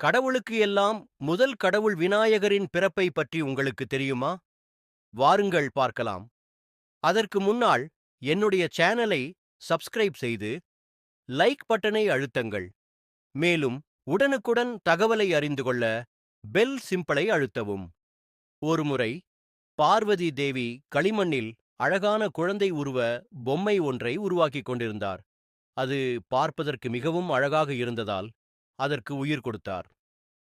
கடவுளுக்கு எல்லாம் முதல் கடவுள் விநாயகரின் பிறப்பை பற்றி உங்களுக்கு தெரியுமா? வாருங்கள் பார்க்கலாம். அதற்கு முன்னால் என்னுடைய சேனலை சப்ஸ்கிரைப் செய்து லைக் பட்டனை அழுத்தங்கள். மேலும் உடனுக்குடன் தகவலை அறிந்து கொள்ள பெல் சிம்பிளை அழுத்தவும். ஒருமுறை பார்வதி தேவி களிமண்ணில் அழகான குழந்தை உருவ பொம்மை ஒன்றை உருவாக்கிக் கொண்டிருந்தார். அது பார்ப்பதற்கு மிகவும் அழகாக இருந்ததால் அதற்கு உயிர் கொடுத்தார்.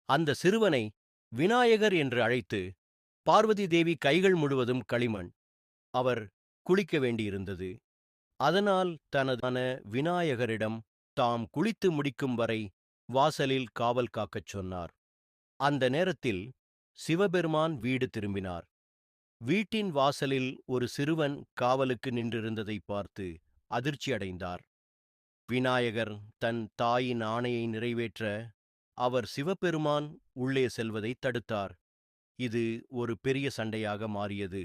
அந்த சிறுவனை விநாயகர் என்று அழைத்து பார்வதி தேவி கைகள் முழுவதும் களிமண். அவர் குளிக்க வேண்டியிருந்தது. அதனால் தனதான விநாயகரிடம் தாம் குளித்து முடிக்கும் வரை வாசலில் காவல் காக்கச் சொன்னார். அந்த நேரத்தில் சிவபெருமான் வீடு திரும்பினார். வீட்டின் வாசலில் ஒரு சிறுவன் காவலுக்கு நின்றிருந்ததை பார்த்து அதிர்ச்சியடைந்தார். விநாயகர் தன் தாயின் ஆணையை நிறைவேற்ற அவர் சிவபெருமான் உள்ளே செல்வதை தடுத்தார். இது ஒரு பெரிய சண்டையாக மாறியது.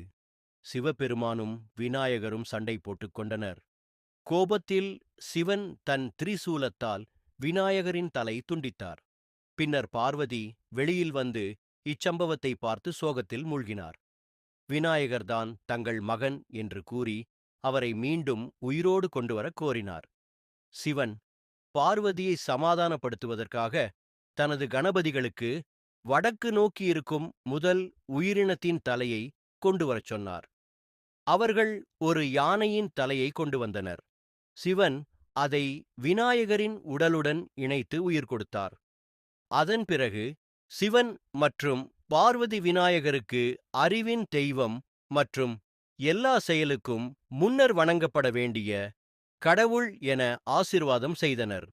சிவபெருமானும் விநாயகரும் சண்டை போட்டுக் கொண்டனர். கோபத்தில் சிவன் தன் திரிசூலத்தால் விநாயகரின் தலை துண்டித்தார். பின்னர் பார்வதி வெளியில் வந்து இச்சம்பவத்தை பார்த்து சோகத்தில் மூழ்கினார். விநாயகர்தான் தங்கள் மகன் என்று கூறி அவரை மீண்டும் உயிரோடு கொண்டுவர கோரினார். சிவன் பார்வதியை சமாதானப்படுத்துவதற்காக தனது கணபதிகளுக்கு வடக்கு நோக்கியிருக்கும் முதல் உயிரினத்தின் தலையை கொண்டு வரச் சொன்னார். அவர்கள் ஒரு யானையின் தலையை கொண்டு வந்தனர். சிவன் அதை விநாயகரின் உடலுடன் இணைத்து உயிர் கொடுத்தார். அதன் பிறகு சிவன் மற்றும் பார்வதி விநாயகருக்கு அறிவின் தெய்வம் மற்றும் எல்லா செயலுக்கும் முன்னர் வணங்கப்பட வேண்டிய கடவுள் என ஆசிர்வாதம் செய்தனர்.